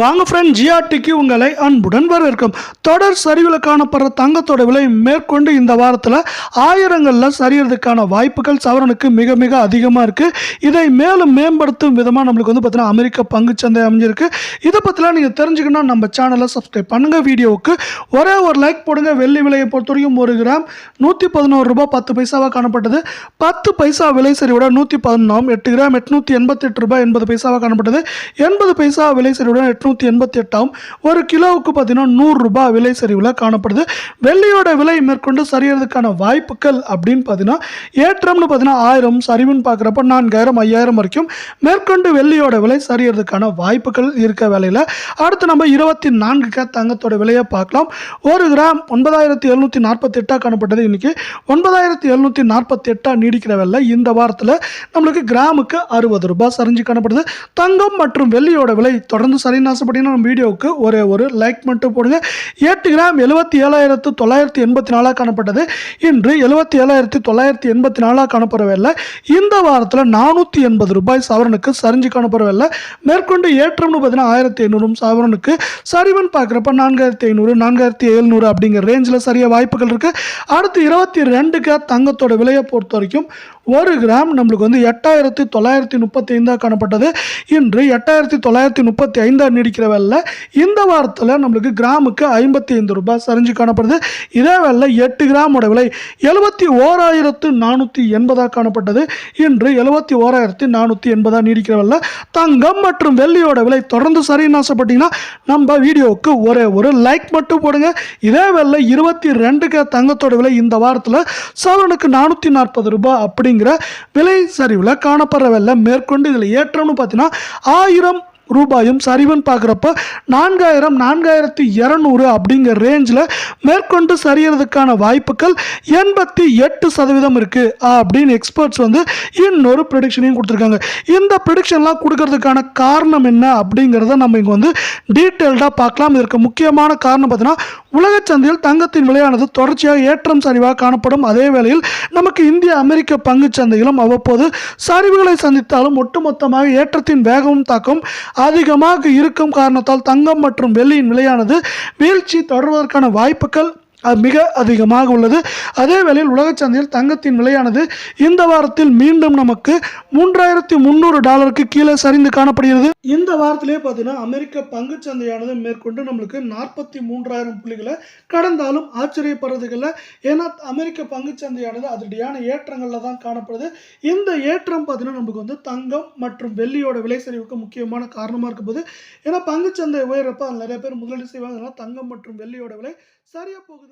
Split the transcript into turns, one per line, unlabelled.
வாங்க ஃப்ரெண்ட் ஜிஆர்டிக்கு உங்களை அன்புடன் வரவேற்கும். தொடர் சரிவில் காணப்படுற தங்கத்தோட விலை மேற்கொண்டு இந்த வாரத்தில் ஆயிரங்களில் சரியறதுக்கான வாய்ப்புகள் சவரனுக்கு மிக மிக அதிகமாக இருக்குது இதை மேலும் மேம்படுத்தும் விதமாக நம்மளுக்கு வந்து பார்த்தீங்கன்னா அமெரிக்க பங்குச்சந்தை அமைஞ்சிருக்கு. இதை பற்றிலாம் நீங்கள் தெரிஞ்சுக்கணும் நம்ம சேனலை சப்ஸ்கிரைப் பண்ணுங்கள் வீடியோவுக்கு ஒரே ஒரு லைக் போடுங்க. வெள்ளி விலையை பொறுத்த வரைக்கும் ஒரு கிராம் நூற்றி பதினோரு ரூபாய் பத்து பைசாவாக காணப்பட்டது. பத்து பைசா விலை சரிவோட நூற்றி பதினொன்றாம் எட்டு கிராம் எட்நூற்றி எண்பத்தெட்டு ரூபாய் எண்பது பைசாவாக காணப்பட்டது. எண்பது பைசா விலை சரிவுடன் எட்நூற்றி எண்பத்தி எட்டாம் ஒரு கிலோவுக்கு பார்த்தீங்கன்னா நூறுரூபா விலை சரிவில் காணப்படுது. வெள்ளியோட விலை மேற்கொண்டு சரியறதுக்கான வாய்ப்புகள் அப்படின்னு பார்த்தீங்கன்னா ஏற்றம்னு பார்த்தீங்கன்னா ஆயிரம் சரிவுன்னு பார்க்குறப்ப நான்காயிரம் ஐயாயிரம் வரைக்கும் மேற்கொண்டு வெள்ளியோட விலை சரியறதுக்கான வாய்ப்புகள் இருக்க வேலையில். அடுத்து நம்ம இருபத்தி நான்கு கே தங்கத்தோட விலையை பார்க்கலாம். ஒரு கிராம் ஒன்பதாயிரத்தி எழுநூற்றி நாற்பத்தி எட்டாக காணப்பட்டது. இன்னைக்கு ஒன்பதாயிரத்தி எழுநூற்றி நாற்பத்தி எட்டாக நீடிக்கிற வேலை இந்த வாரத்தில் நம்மளுக்கு கிராமுக்கு அறுபது ரூபாய் சரிஞ்சு காணப்படுது. தங்கம் மற்றும் வெள்ளியோட விலை தொடர்ந்து சரியான ஆசைப்பட்டீங்கன்னா நம்ம வீடியோவுக்கு ஒரே ஒரு லைக் மட்டும் போடுங்க. எட்டு கிராம் எழுபத்தி ஏழாயிரத்து தொள்ளாயிரத்தி எண்பத்தி நாலாக காணப்பட்டது. இன்று எழுபத்தி ஏழாயிரத்தி தொள்ளாயிரத்தி எண்பத்தி நாலாக காணப்படவில்லை. இந்த வாரத்தில் நானூற்றி எண்பது ரூபாய் சவரனுக்கு சரிஞ்சு காணப்படவில்லை. மேற்கொண்டு ஏற்றம்னு பார்த்தீங்கன்னா ஆயிரத்தி ஐநூறும் சவரனுக்கு. சரிவன் பார்க்குறப்ப நான்காயிரத்தி ஐநூறு நான்காயிரத்தி எழுநூறு அப்படிங்கிற ரேஞ்சில் சரியாக வாய்ப்புகள் இருக்குது அடுத்து இருபத்தி ரெண்டுக்கு தங்கத்தோட விலையை பொறுத்த வரைக்கும் ஒரு கிராம் நம்மளுக்கு வந்து எட்டாயிரத்தி தொள்ளாயிரத்தி முப்பத்தி ஐந்தாக காணப்பட்டது. இன்று எட்டாயிரத்தி தொள்ளாயிரத்தி முப்பத்தி ஐந்தாக நீடிக்கிற வேலை இந்த வாரத்தில் நம்மளுக்கு கிராமுக்கு ஐம்பத்தி ஐந்து ரூபாய் சரிஞ்சு காணப்படுது. இதே வேலை எட்டு கிராமோட விலை எழுபத்தி ஓராயிரத்து நானூற்றி எண்பதாக காணப்பட்டது. இன்று எழுபத்தி ஓராயிரத்தி நானூற்றி எண்பதாக நீடிக்கிற வேலை தங்கம் மற்றும் வெள்ளியோட விலை தொடர்ந்து சரின்னு ஆசைப்பட்டீங்கன்னா நம்ம வீடியோவுக்கு ஒரே ஒரு லைக் மட்டும் போடுங்க. இதே வேலை இருபத்தி ரெண்டுக்கு தங்கத்தோட விலை இந்த வாரத்தில் சவரனுக்கு நானூற்றி நாற்பது ரூபாய் அப்படி அப்படிங்கிற விலை சரிவில் காணப்படுற மேற்கொண்டு இதில் ஏற்றம்னு பார்த்தீங்கன்னா ஆயிரம் ரூபாயும் சரிவன் பார்க்குறப்ப நான்காயிரம் நான்காயிரத்தி இரநூறு அப்படிங்கிற ரேஞ்சில் மேற்கொண்டு சரியறதுக்கான வாய்ப்புகள் எண்பத்தி எட்டு சதவீதம் இருக்குது அப்படின்னு எக்ஸ்பர்ட்ஸ் வந்து இன்னொரு ப்ரிடிக்ஷனையும் கொடுத்துருக்காங்க. இந்த ப்ரிடிக்ஷன்லாம் கொடுக்கறதுக்கான காரணம் என்ன அப்படிங்கிறத நம்ம இங்கே வந்து டீட்டெயில்டாக பார்க்கலாம். இதற்கு முக்கியமான காரணம் பார்த்தீங்கன்னா உலகச் சந்தையில் தங்கத்தின் விலையானது தொடர்ச்சியாக ஏற்றம் சரிவாக காணப்படும் அதே வேளையில் நமக்கு இந்திய அமெரிக்க பங்குச் சந்தையிலும் அவ்வப்போது சரிவுகளை சந்தித்தாலும் ஒட்டுமொத்தமாக ஏற்றத்தின் வேகமும் தாக்கம் அதிகமாக இருக்கும் காரணத்தால் தங்கம் மற்றும் வெள்ளியின் விலையானது வீழ்ச்சி தொடர்வதற்கான வாய்ப்புகள் மிக அதிகமாக உள்ளது. அதே வேளையில் உலகச் சந்தையில் தங்கத்தின் விலையானது இந்த வாரத்தில் மீண்டும் நமக்கு மூன்றாயிரத்தி முந்நூறு டாலருக்கு கீழே சரிந்து காணப்படுகிறது. இந்த வாரத்திலே பார்த்தீங்கன்னா அமெரிக்க பங்குச் சந்தையானது மேற்கொண்டு நம்மளுக்கு நாற்பத்தி மூன்றாயிரம் புள்ளிகளை கடந்தாலும் ஆச்சரியப்படுறதுக்கு ஏன்னா அமெரிக்க பங்குச் சந்தையானது அதிரடியான ஏற்றங்களில் தான் காணப்படுது. இந்த ஏற்றம் பார்த்தீங்கன்னா நமக்கு வந்து தங்கம் மற்றும் வெள்ளியோட விலை சரிவுக்கு முக்கியமான காரணமாக இருக்க போது ஏன்னா பங்கு சந்தை உயர்றப்ப நிறைய பேர் முதலீடு செய்வாங்க. தங்கம் மற்றும் வெள்ளியோட விலை சரியாக போகுது.